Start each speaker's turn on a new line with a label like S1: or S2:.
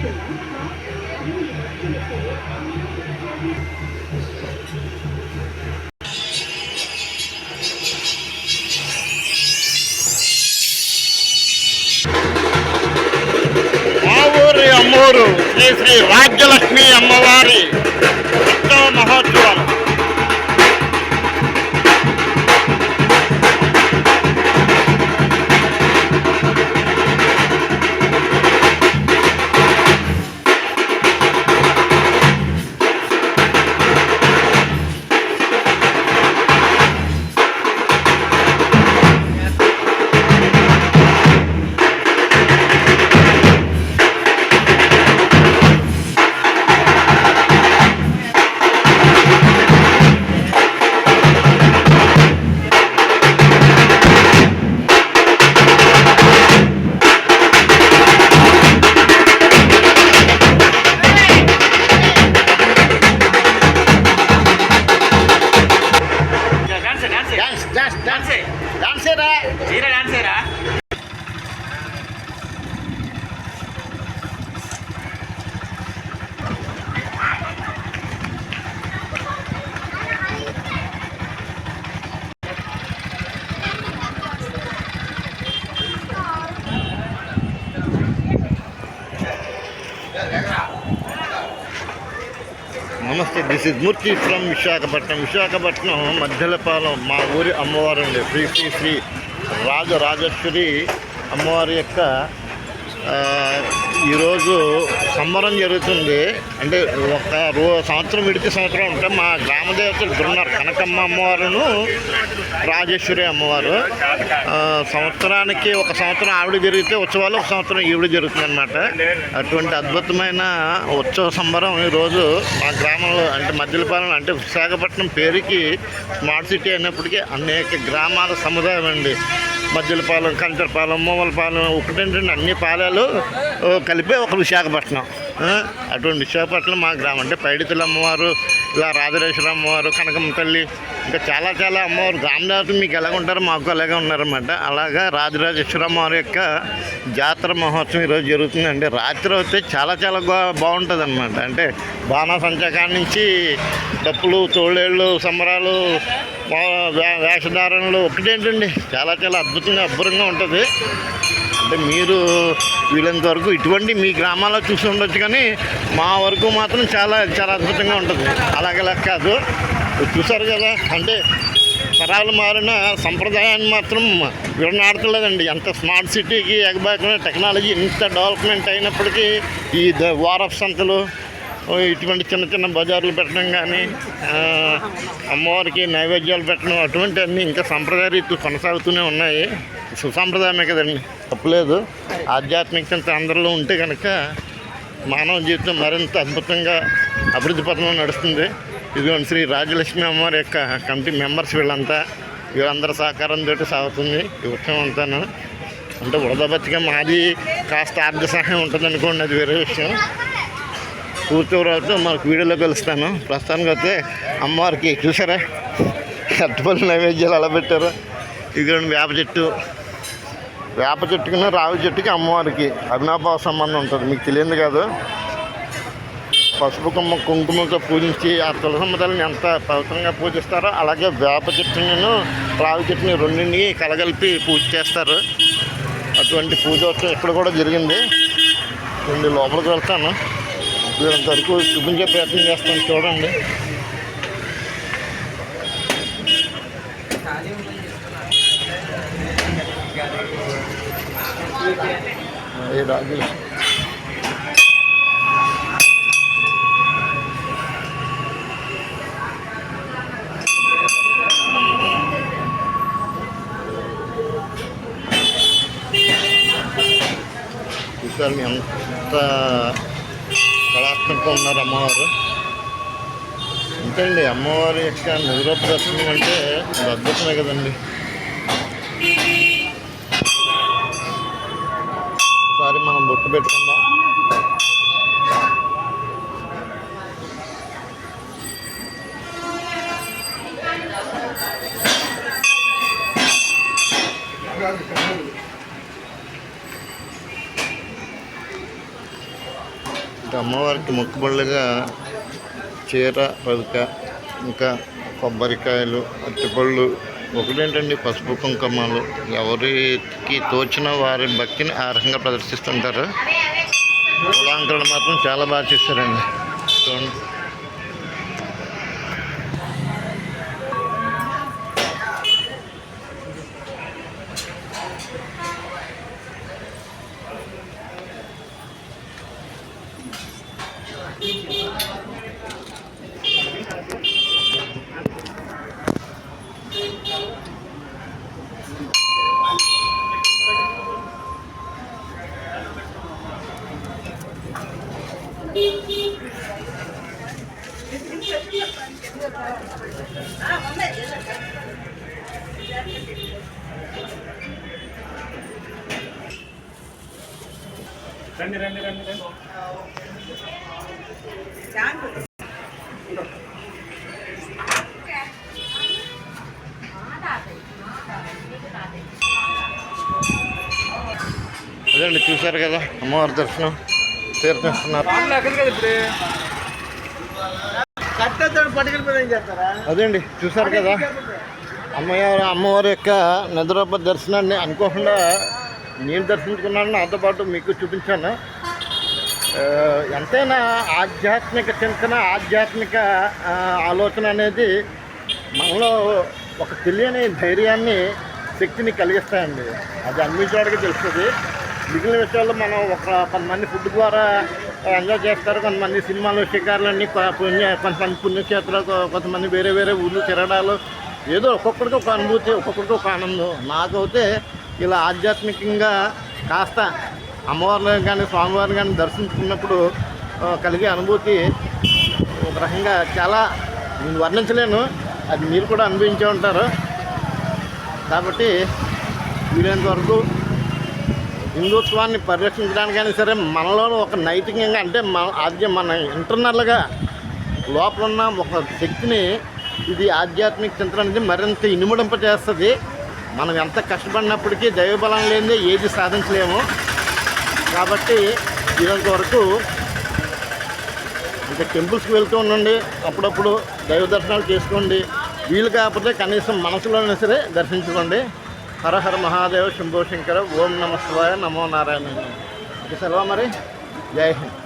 S1: మా ఊరి అమ్మూరు శ్రీ శ్రీ రాజ్యలక్ష్మి అమ్మవారి ఉత్సవ మహోత్సవం నమస్తే this is Murthy from Visakhapatnam Visakhapatnam Madhyalapalem మా ఊరి అమ్మవారు అండి. శ్రీ శ్రీ శ్రీ రాజరాజేశ్వరి అమ్మవారి యొక్క ఈరోజు సంబరం జరుగుతుంది. అంటే ఒక రో సంవత్సరం విడిచి సంవత్సరం ఉంటే మా గ్రామ దేవతలు ఉన్నారు కనకమ్మ అమ్మవారును రాజేశ్వరి అమ్మవారు. సంవత్సరానికి ఒక సంవత్సరం ఆవిడ జరిగితే ఉత్సవాలు ఒక సంవత్సరం ఈవిడ జరుగుతుంది అనమాట అటువంటి అద్భుతమైన ఉత్సవ సంబరం ఈరోజు మా గ్రామంలో అంటే మధ్యలపాలెం అంటే విశాఖపట్నం పేరుకి స్మార్ట్ సిటీ అయినప్పటికీ అనేక గ్రామాల సముదాయం అండి. మధ్యలపాలెం కంచరపాలెం మూమలపాలెం ఒకటేంటండి అన్ని పాలాలు కలిపే ఒక విశాఖపట్నం. అటువంటి విశాఖపట్నం మా గ్రామం. అంటే పైడితుల అమ్మవారు ఇలా రాజరేశ్వర అమ్మవారు కనకమ్మ తల్లి ఇంకా చాలా చాలా అమ్మవారు. గ్రామదేవతలు మీకు ఎలాగ ఉంటారో మాకు అలాగే ఉన్నారన్నమాట. అలాగా రాజరాజేశ్వర అమ్మవారి యొక్క జాతర మహోత్సవం ఈరోజు జరుగుతుందండి. రాత్రి అయితే చాలా చాలా బాగుంటుంది అనమాట అంటే బాణాసంచా కాడ నుంచి డప్పులు తోళ్ళేళ్ళు సంబరాలు వేషధారణలు ఒకటేంటండి చాలా చాలా అద్భుతంగా అబ్బురంగా ఉంటుంది. అంటే మీరు వీళ్ళంత వరకు ఇటువంటి మీ గ్రామాల్లో చూసి ఉండొచ్చు కానీ మా వరకు మాత్రం చాలా చాలా అద్భుతంగా ఉంటుంది. అలాగలా కాదు. చూసారు కదా అంటే తరాలు మారిన సంప్రదాయాన్ని మాత్రం విడనాడతలేదండి ఎంత స్మార్ట్ సిటీకి ఎగబాకిన టెక్నాలజీ ఇంత డెవలప్మెంట్ అయినప్పటికీ ఈ ద వారఫ్ సంతలు ఇటువంటి చిన్న చిన్న బజార్లు పెట్టడం కానీ అమ్మవారికి నైవేద్యాలు పెట్టడం అటువంటి అన్నీ ఇంకా సంప్రదాయ రీతులు కొనసాగుతూనే ఉన్నాయి. సుసాంప్రదాయమే కదండి. తప్పులేదు. ఆధ్యాత్మికత అందరిలో ఉంటే కనుక మానవ జీవితం మరింత అద్భుతంగా అభివృద్ధి పథంలో నడుస్తుంది. ఇదిగోండి శ్రీ రాజలక్ష్మి అమ్మవారి యొక్క కమిటీ మెంబర్స్ వీళ్ళంతా వీళ్ళందరి సహకారంతో సాగుతుంది. ఈ ఉత్సవం అంతాను. అంటే వృధా మాది కాస్త ఆర్థిక సహాయం ఉంటుంది అనుకోండి అది వేరే విషయం. కూర్చోవడంతో మనకు వీడియోలో కలుస్తాను ప్రస్తుతానికి అయితే అమ్మవారికి చూసారా? అట్టుపల్లి నైవేద్యాలు అలా పెట్టారు. ఇక్కడ వేప చెట్టు. వేప చెట్టుకి రావి చెట్టుకి అమ్మవారికి అభినాభావ సంబంధం ఉంటుంది. మీకు తెలియదు కాదు? పసుపు కొమ్మ కుంకుమతో పూజించి ఆ తులసమ్మ ఎంత పవిత్రంగా పూజిస్తారో అలాగే వేప చెట్టును రావి చెట్టుని రెండింటిని కలగలిపి పూజ చేస్తారు. అటువంటి పూజోత్సవం ఇక్కడ కూడా జరిగింది. రెండు లోపలికి వెళ్తాను. వీళ్ళంత వరకు చూపించే ప్రయత్నం చేస్తాను చూడండి ఏ రాజు చూసారు ఎంత కళాత్మకంగా ఉన్నారు అమ్మవారు. అంతేండి అమ్మవారి యొక్క నిరూప దర్శనం అంటే అది అద్భుతమే కదండి. ఒకసారి మనం బొట్టు పెట్టుకుందాం. అమ్మవారికి మొక్కుబళ్ళుగా చీర పలుక ఇంకా కొబ్బరికాయలు అరటిపళ్ళు ఒకటేంటండి పసుపు కుంకుమలు. ఎవరికి తోచిన వారి భక్తిని ఆ రకంగా ప్రదర్శిస్తుంటారు. కులాంకరణ మాత్రం చాలా బాగా చేస్తారండి చూడండి.
S2: రండి రండి రండి రండి.
S1: అదండి చూశారు కదా అమ్మవారి దర్శనం తీర్థిస్తున్నారు అదండి చూశారు కదా. అమ్మయ్య అమ్మవారి యొక్క నిద్రప దర్శనాన్ని అనుకోకుండా నేను దర్శించుకున్నాను నాతో పాటు మీకు చూపించాను. ఎంతైనా ఆధ్యాత్మిక చింతన ఆధ్యాత్మిక ఆలోచన అనేది మనలో ఒక తెలియని ధైర్యాన్ని శక్తిని కలిగిస్తాయండి. అది అన్ని చోటకి తెలుస్తుంది. మిగిలిన విషయాల్లో మనం ఒక కొంతమంది ఫుడ్ ద్వారా ఎంజాయ్ చేస్తారు కొంతమంది సినిమాలు షికారులన్నీ పుణ్య కొంతమంది పుణ్యక్షేత్రాలు కొంతమంది వేరే వేరే ఊళ్ళు తిరగడాలు ఏదో ఒక్కొక్కడికి ఒక అనుభూతి ఒక్కొక్కడికి ఒక ఆనందం. నాకైతే ఇలా ఆధ్యాత్మికంగా కాస్త అమ్మవారిని కానీ స్వామివారిని కానీ దర్శించుకున్నప్పుడు కలిగే అనుభూతి ఒక రకంగా చాలా నేను వర్ణించలేను. అది మీరు కూడా అనుభవించే ఉంటారు. కాబట్టి వీలైనంత వరకు హిందుత్వాన్ని పరిరక్షించడానికైనా సరే మనలో ఒక నైతికంగా అంటే మన ఆద్య మన ఇంటర్నల్గా లోపల ఉన్న ఒక శక్తిని ఇది ఆధ్యాత్మిక చింతన అనేది మరింత ఇనుమడింప చేస్తుంది మనం ఎంత కష్టపడినప్పటికీ దైవబలం లేనిదే ఏది సాధించలేము. కాబట్టి ఈరోజు వరకు ఇంకా టెంపుల్స్కి వెళ్తూ ఉండండి. అప్పుడప్పుడు దైవ దర్శనాలు చేసుకోండి. వీలు కాకపోతే కనీసం మనసులోనే సరే దర్శించుకోండి. హరహర మహాదేవ శంభో శంకర ఓం నమ శివాయ నమో నారాయణ ఇక సెలవు మరి? జై హింద్.